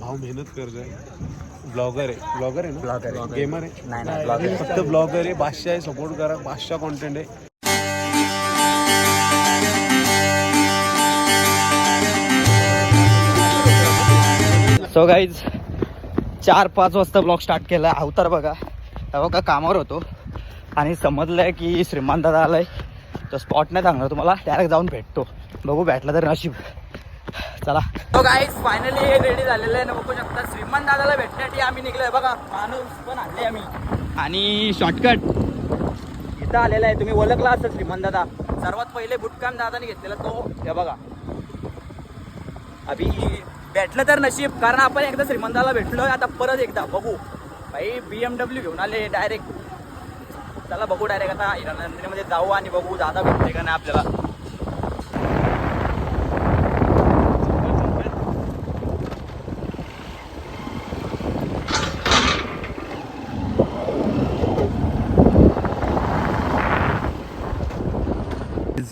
भाऊ मेहनत करतोय ब्लॉगर आहे ब्लॉगर आहे ना? आहे. गेमर आहे नाही नाही ब्लॉगर फक्त ब्लॉगर आहे बादशाह आहे सपोर्ट करा बादशाह कॉन्टेंट आहे सो गाईज चार पाच वाजता ब्लॉग स्टार्ट केला अवतार बघा. हा बघा कामावर होतो. आणि समजलंय की श्रीमान दादा आलाय. तो स्पॉट नाही सांगणार तुम्हाला. डायरेक्ट जाऊन भेटतो. बघू भेटला तर नशीब. चला. गाईज फायनली रेडी झालेलं आहे. ना बघू शकता श्रीमान दादाला भेटण्यासाठी आम्ही निघलोय. बघा माणूस पण आणले आम्ही. आणि शॉर्टकट इथं आलेला आहे. तुम्ही ओळखला असेल श्रीमान दादा. सर्वात पहिले बुटकाम दादाने घेतलेला तो. हे बघा. अभि भेटलं तर नशीब कारण आपण एकदा श्रीमंताला भेटलो आता परत एकदा बघू. भाई बी एम डब्ल्यू घेऊन आले डायरेक्ट चला बघू डायरेक्ट आता हिरानंदिनीमध्ये जाऊ आणि बघू दादा भेटते का नाही आपल्याला.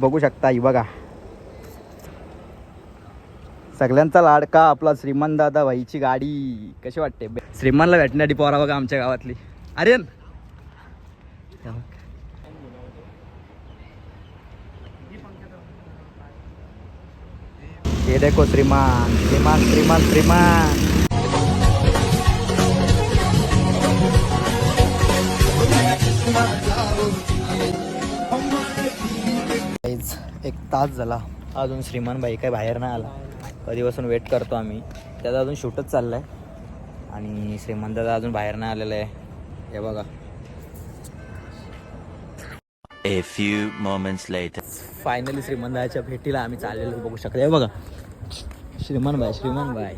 बघू शकता ही बघा. सगळ्यांचा लाडका आपला श्रीमान दादा भाईची गाडी. कशी वाटते? श्रीमानला भेटण्यासाठी पोरा बघा आमच्या गावातली. अरे ये देखो श्रीमान श्रीमान श्रीमान श्रीमान. तास झाला. अजून श्रीमान भाई काय बाहेर नाही आला. कधीपासून वेट करतो आम्ही. त्याचा अजून शूटच चाललाय. आणि श्रीमान दादा अजून बाहेर नाही आलेला आहे. हे बघा. A few moments later. Finally श्रीमान दादाच्या भेटीला आम्ही चाललेलो बघू शकतो. हे बघा. श्रीमान भाई श्रीमान भाई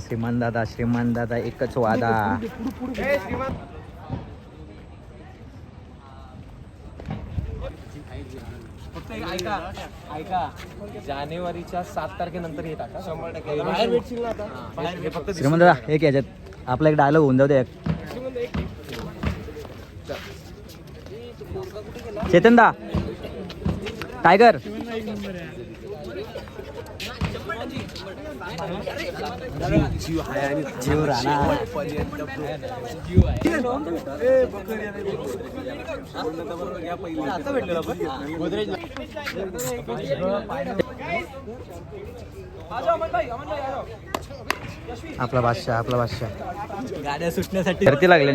श्रीमान दादा श्रीमान दादा एकच वादा. जानेवारीच्या सात तारखेनंतर येतात का? शंभर टक्के. बाहेर भेटशील ना आता. बाहेर हे फक्त श्रीमान दादा एक याच्यात आपला एक डायलॉग होऊन जाऊ दे एक. चेतन दा. टायगर जीव राहणार आपला बादशाह आपला बादशाह. गाड्या सुटण्यासाठी शर्ती लागल्या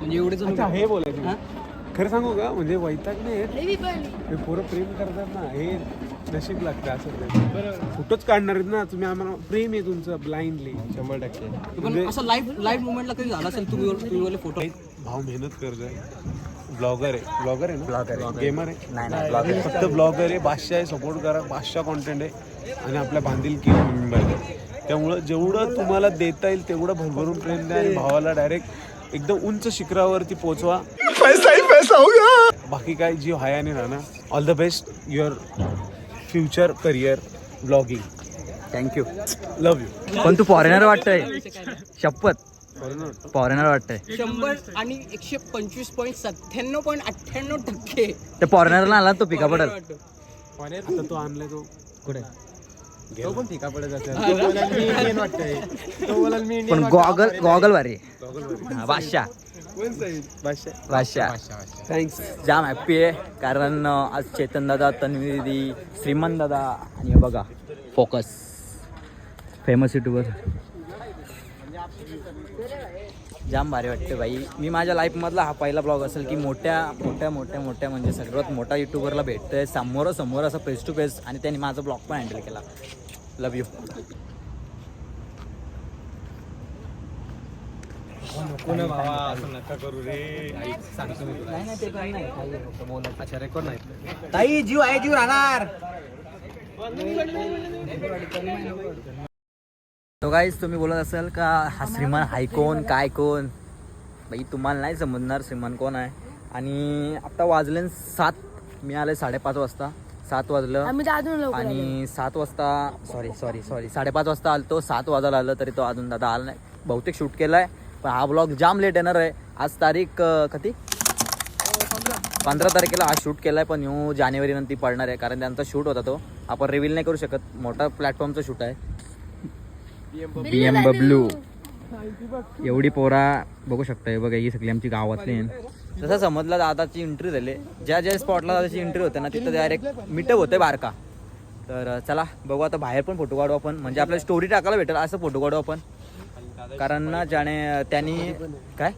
म्हणजे एवढेच अच्छा हे बोलायचं खरं सांगू का? म्हणजे वैताग नाही. हे पोरं प्रेम करतात ना हे नशीब लागतं असं. फोटोच काढणार आहेत ना तुम्ही आम्हाला प्रेम आहे तुमचं ब्लाइंडली शंभर टक्के. म्हणजे असं लाईव्ह लाईव्ह मुवमेंटला कधी झाला असेल? तुम्ही तुम्ही फोटो भाऊ मेहनत करतोय. ब्लॉगर आहे. ब्लॉगर आहे ना? आहे. गेमर आहे? नाही नाही. ब्लॉगर फक्त ब्लॉगर आहे बादशाह आहे सपोर्ट करा. बादशाह कॉन्टेंट आहे. आणि आपल्या बांधील की मेंबर आहे. त्यामुळं जेवढं तुम्हाला देता येईल तेवढं भरभरून प्रेम द्या आणि भावाला डायरेक्ट एकदम उंच शिखरावरती पोहोचवा बाकी काय जीव हायाने राहणार. All the best your future career blogging thank you love you पण तू फॉरेनर वाटतंय. शपथ. फॉरेनर वाटतंय. शंभर आणि एकशे पंचवीस पॉईंट सत्त्याण्णव पॉईंट अठ्ठ्याण्णव टक्के. त्या फॉरेनरला आला तो पिका पडल. आता तो आणलाय तो. कुठे? तो पण फिका पडत असेल. पण गॉगल गॉगल भारी. हा, बादशाह. बादशाह. थँक्स जाम हॅप्पी आहे कारण आज चेतन दादा तन्वी दिदी श्रीमंत दादा आणि बघा फोकस फेमस युट्यूबर जाम भारी वाटते भाई मी माझ्या लाईफमधला हा पहिला ब्लॉग असेल की मोठ्या मोठ्या मोठ्या मोठ्या म्हणजे सर्वात मोठा युट्यूबरला भेटतोय. समोर समोर असं फेस टू फेस आणि त्यांनी माझा ब्लॉग पण हँडल केला. लव यू नको भावा असं नका करू रे. आई सांगतो मी तुला. अच्छा रेकॉर्ड नाही. ताई जीव आहे जीव राहणार. तो गाईज तुम्ही बोलत असाल का हा श्रीमान हाय कोण काय कोण? बाई तुम्हाला नाही समजणार श्रीमान कोण आहे. आणि आता वाजले सात मी आले साडेपाच वाजता. सात वाजलं आम्ही तर अजून लवकर आलो. आणि सात वाजता सॉरी सॉरी सॉरी साडेपाच वाजता आलतो. सात वाजायला आलं तरी तो अजून दादा आला नाही. बहुतेक शूट केलाय. पण हा ब्लॉग जाम लेट येणार आहे. आज तारीख अं, किती पंधरा तारखेला हा शूट केलाय पण ह्यो जानेवारी नंतर पडणार आहे. कारण त्यांचा शूट होता तो. आपण रिव्हील नाही करू शकत. मोठा प्लॅटफॉर्मचा शूट आहे. बी एम डब्ल्यू एवढी पोरा बघू शकता हे बघा ही सगळी आमची गावातली आहे. जसं समजलं दादाची एंट्री झाली. ज्या ज्या स्पॉटला दादाची एंट्री होते ना तिथं डायरेक्ट मिटअप होते बारका. तर चला बघू आता बाहेर पण फोटो काढू आपण. म्हणजे आपल्याला स्टोरी टाकायला भेटेल असं फोटो काढू आपण. कारण ना ज्याने त्यांनी काय?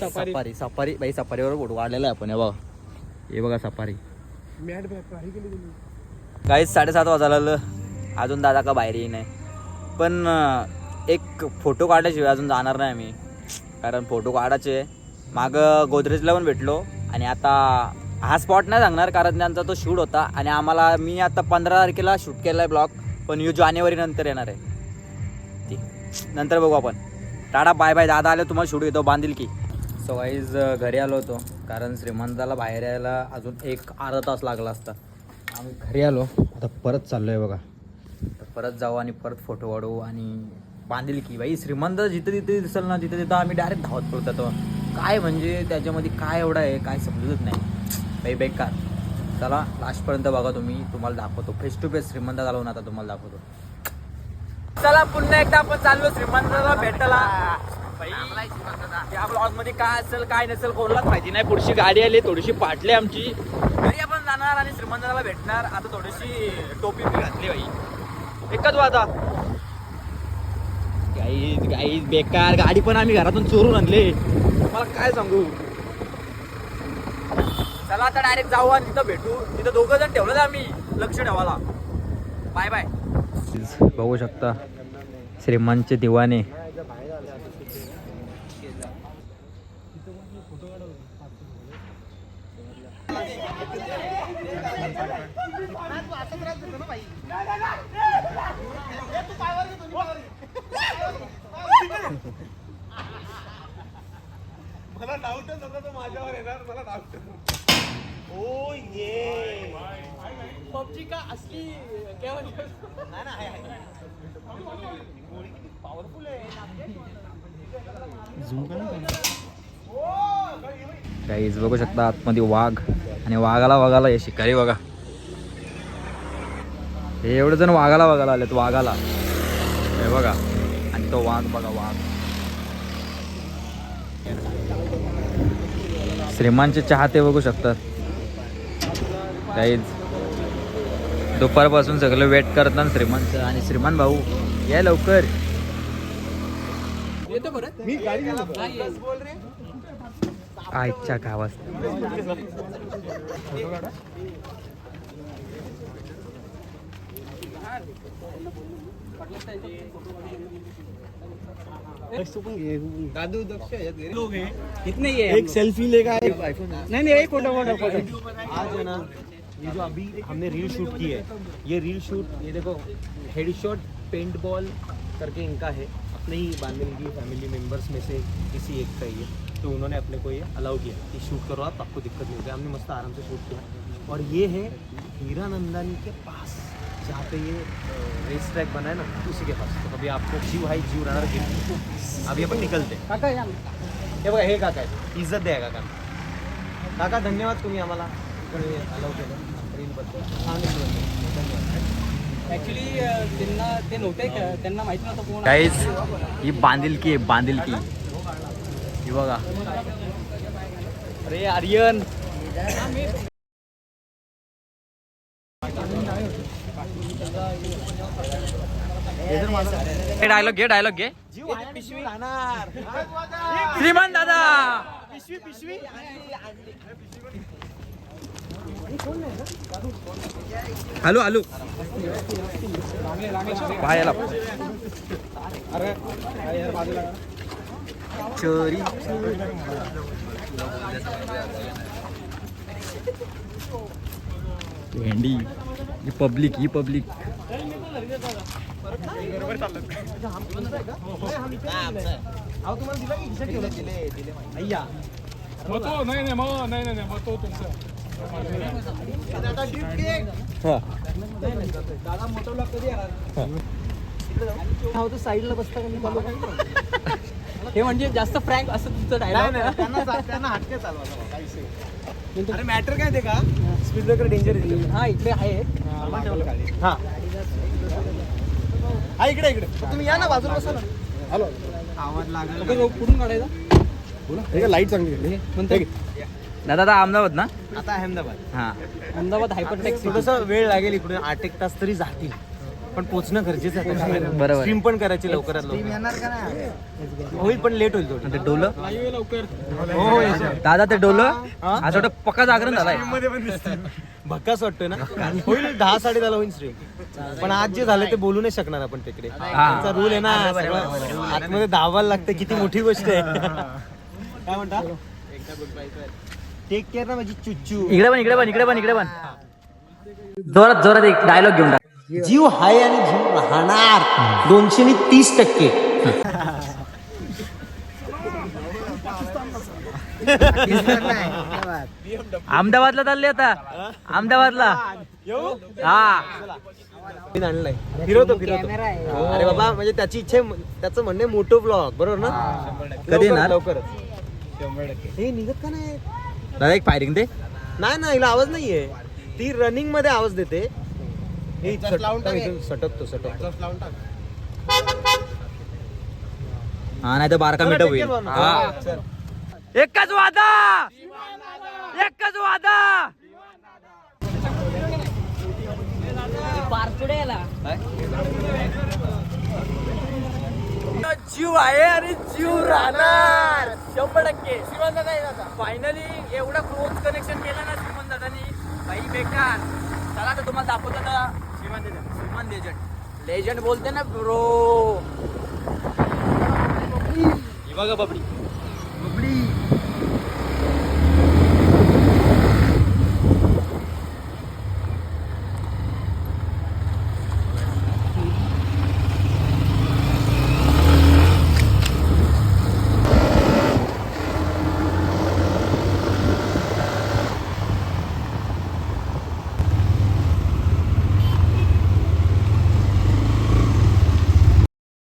सफारी सफारी बाई सफारीवर फोटो काढलेला आहे आपण हे बघा. हे बघा सफारी काहीच साडेसात वाजायला आलं अजून दादा का बाहेर येई नाही पण एक फोटो काढल्याशिवाय अजून जाणार नाही आम्ही. कारण फोटो काढायचे. मागं गोदरेजला पण भेटलो आणि आता हा स्पॉट नाही सांगणार कारण त्यांचा तो शूट होता आणि आम्हाला मी आता पंधरा तारखेला शूट केला आहे ब्लॉग पण यू जानेवारी नंतर येणार आहे. ती. नंतर बघू आपण. टाटा बाय बाय दादा आले तुम्हाला शूट येतो बांधील की. सो वाईज घरी आलो होतो कारण श्रीमंताला बाहेर यायला अजून एक अर्धा तास लागला असता. आम्ही घरी आलो. आता परत चाललो आहे बघा. तर परत जाऊ आणि परत फोटो काढू आणि बांधील की. बाई श्रीमंत जिथं तिथे दिसेल ना तिथं तिथं आम्ही डायरेक्ट धावत पडतो काय म्हणजे त्याच्यामध्ये काय एवढं आहे काय समजतच नाही. बाई बेकार. चला लास्टपर्यंत बघा तुम्ही तुम्हाला दाखवतो. फेस टू फेस श्रीमंत घालवून आता तुम्हाला दाखवतो. चला पुन्हा एकदा आपण चाललो श्रीमंताला भेटला या ब्लॉगमध्ये काय असेल काय नसेल कोणालाच माहिती नाही. पुढची गाडी आली थोडीशी पाटली आमची. घरी आपण जाणार आणि श्रीमंताला भेटणार. आता थोडीशी टोपी बी घातली बाई. एकच वादा. गाईज गाईज बेकार. गाडी पण आम्ही घरातून चोरून आणले. मला काय सांगू? चला आता डायरेक्ट जाऊ आणि तिथं भेटू. तिथं दोघं जण ठेवलं आम्ही लक्ष ठेवायला. बाय बाय बघू शकता. श्रीमंतचे दिवाने. का असली क्या काहीच बघू शकता आतमध्ये वाघ आणि वाघाला वाघाला हे शिकारी बघा. हे एवढे जण वाघाला वाघाला आलेत वाघाला. हे बघा. आणि तो वाघ बघा वाघ. श्रीमानचे चाहते बघू शकतात. काहीच दुपारपासून सगळं वेट करतात श्रीमानचं आणि श्रीमान भाऊ या लवकर. येतो परत? मी गाडी घेऊन बोल रे. आजच्या गावात. दादू दक्ष लोग हैं. कितने ये एक सेल्फी लेगा एक नहीं नहीं एक फोटो फोटो फोटो आज ना ये जो अभी हमने रील शूट की है ये रील शूट ये देखो हेड शॉट पेंट बॉल करके इनका है अपने ही बांधल की फैमिली मेंबर्स में से किसी एक का ही है। तो उन्होंने अपने को ये अलाउ किया कि शूट करो आप आपको दिक्कत नहीं होगी हमने मस्त आराम से शूट किया। और ये है हीरा नंदानी के पास जहाँ पे ये रेस ट्रैक बना है ना उसी के पास। तो कभी आपको जीव हाई जीव रनर गिर अभी आपण निकलते काका या हे काका इज़्ज़त द्या काका। काका धन्यवाद तुम्ही आम्हाला। इकडे अलाव केलं. त्यांना ते नव्हते का- त्यांना माहिती नव्हतं कोण काहीच ही बांधिलकी आहे बांधिलकी. ही बघा. अरे आर्यन. डायलॉग घे डायलॉग घे. पिशवी श्रीमान दादा. पिशवी पिशवी. Hello hello. पायाला. अरे अरे यार बाजूला चोरी. भेंडी. ही पब्लिक ही पब्लिक. साईडला बसता हे म्हणजे जास्त फ्रँक असं तुमचं डायलॉग अरे मॅटर काय ते का? स्पीड ब्रेकर डेंजर हा इकडे आहे. हा हा इकडे इकडे. तुम्ही या ना बाजूला बसा ना. हॅलो. आवाज लागला. कुठून काढायचा? लाइट चांगली म्हणते दादा आता अहमदाबाद ना? आता अहमदाबाद. हा. अहमदाबाद हायपर टॅक्सी थोडस वेळ लागेल इकडून आठ एक तास तरी जातील. पण पोहोचणं गरजेचं आहे बरोबर. स्ट्रीम पण करायची लवकरात लवकर. होईल पण लेट होईल थोडी. ते डोलं? हो दादा ते डोलं? असं वाटतं पक्का जागरण झालाय. भक्काच वाटतोय ना? होईल दहा साडे दहाला होईल स्ट्रीम पण आज जे झालं ते बोलू नाही शकणार आपण तिकडे. त्यांचा रूल आहे ना सगळं आतमध्ये धावायला लागतं किती मोठी गोष्ट आहे. काय म्हणता? टेक केअर ना माझी चुच्चू. इकडे पण इकडे पण इकडे पण इकडे पण. जोरात जोरात एक डायलॉग घेऊन टाक. जीव आहे आणि जीव राहणार. दोनशे तीस टक्के. अहमदाबादला चालले आता. अहमदाबादला. हा. आणलाय. फिरवतो फिरवतो. अरे बाबा म्हणजे त्याची इच्छा आहे, त्याचं म्हणणे मोठो ब्लॉग बरोबर ना? कधी येणार? लवकरच. हे निघत का नाही? दादा एक फायरिंग दे. नाही ना हिला आवाज नाहीये. ती रनिंगमध्ये आवाज देते. हे सट- इथून सटकतो सटकतो. हा नाही तर बारका मिठा होईल हा. चल. एकच वादा! एकच वादा! जीव आहे आणि जीव राहणार. शंभर टक्के. फायनली एवढा क्लोज कनेक्शन केलं ना श्रीमंत दादानी काही बेकार. चला तर तुम्हाला दाखवतो ना श्रीमंत श्रीमंत लेजंड लेजंड बोलते ना ब्रो बघा बबडी. बबडी.